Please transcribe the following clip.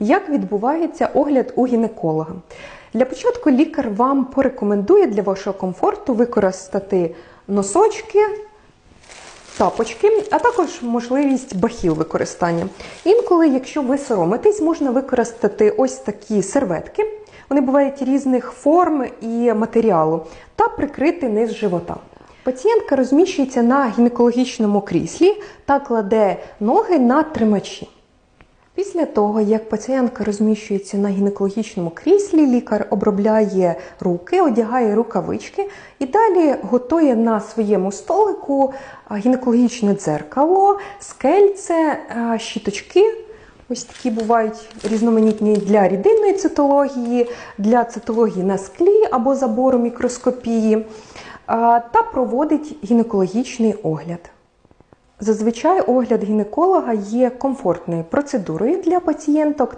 Як відбувається огляд у гінеколога? Для початку лікар вам порекомендує для вашого комфорту використати носочки, тапочки, а також можливість бахіл використання. Інколи, якщо ви соромитесь, можна використати ось такі серветки. Вони бувають різних форм і матеріалу, та прикрити низ живота. Пацієнтка розміщується на гінекологічному кріслі та кладе ноги на тримачі. Після того, як пацієнтка розміщується на гінекологічному кріслі, лікар обробляє руки, одягає рукавички і далі готує на своєму столику гінекологічне дзеркало, скельце, щіточки. Ось такі бувають різноманітні для рідинної цитології, для цитології на склі або забору мікроскопії, та проводить гінекологічний огляд. Зазвичай огляд гінеколога є комфортною процедурою для пацієнток.